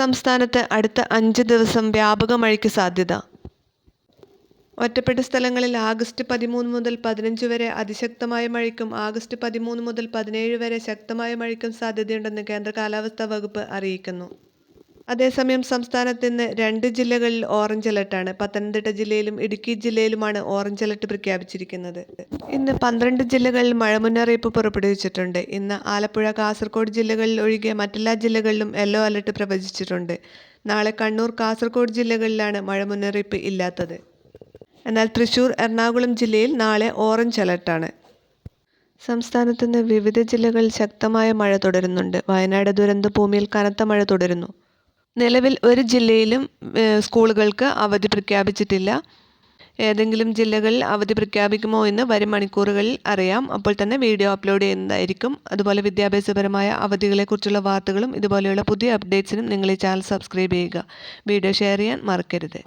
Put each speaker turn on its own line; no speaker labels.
സംസ്ഥാനത്ത് അടുത്ത അഞ്ച് ദിവസം വ്യാപക മഴയ്ക്ക് സാധ്യത ഒറ്റപ്പെട്ട സ്ഥലങ്ങളിൽ ആഗസ്റ്റ് പതിമൂന്ന് മുതൽ പതിനഞ്ച് വരെ അതിശക്തമായ മഴയ്ക്കും ആഗസ്റ്റ് പതിമൂന്ന് മുതൽ പതിനേഴ് വരെ ശക്തമായ മഴയ്ക്കും സാധ്യതയുണ്ടെന്ന് കേന്ദ്ര കാലാവസ്ഥാ വകുപ്പ് അറിയിക്കുന്നു അതേസമയം സംസ്ഥാനത്ത് ഇന്ന് രണ്ട് ജില്ലകളിൽ ഓറഞ്ച് അലർട്ടാണ് പത്തനംതിട്ട ജില്ലയിലും ഇടുക്കി ജില്ലയിലുമാണ് ഓറഞ്ച് അലർട്ട് പ്രഖ്യാപിച്ചിരിക്കുന്നത് ഇന്ന് പന്ത്രണ്ട് ജില്ലകളിൽ മഴ മുന്നറിയിപ്പ് പുറപ്പെടുവിച്ചിട്ടുണ്ട് ഇന്ന് ആലപ്പുഴ കാസർഗോഡ് ജില്ലകളിൽ ഒഴികെ മറ്റെല്ലാ ജില്ലകളിലും യെല്ലോ അലർട്ട് പ്രവചിച്ചിട്ടുണ്ട് നാളെ കണ്ണൂർ കാസർഗോഡ് ജില്ലകളിലാണ് മഴ മുന്നറിയിപ്പ് ഇല്ലാത്തത് എന്നാൽ തൃശൂർ എറണാകുളം ജില്ലയിൽ നാളെ ഓറഞ്ച് അലർട്ടാണ് സംസ്ഥാനത്ത് നിന്ന് വിവിധ ജില്ലകളിൽ ശക്തമായ മഴ തുടരുന്നുണ്ട് വയനാട് ദുരന്തഭൂമിയിൽ കനത്ത മഴ തുടരുന്നു നിലവിൽ ഒരു ജില്ലയിലും സ്കൂളുകൾക്ക് അവധി പ്രഖ്യാപിച്ചിട്ടില്ല ഏതെങ്കിലും ജില്ലകളിൽ അവധി പ്രഖ്യാപിക്കുമോ എന്ന് വരും മണിക്കൂറുകളിൽ അറിയാം അപ്പോൾ തന്നെ വീഡിയോ അപ്ലോഡ് ചെയ്യുന്നതായിരിക്കും അതുപോലെ വിദ്യാഭ്യാസപരമായ അവധികളെക്കുറിച്ചുള്ള വാർത്തകളും ഇതുപോലെയുള്ള പുതിയ അപ്ഡേറ്റ്സിനും നിങ്ങൾ ഈ ചാനൽ സബ്സ്ക്രൈബ് ചെയ്യുക വീഡിയോ ഷെയർ ചെയ്യാൻ മറക്കരുത്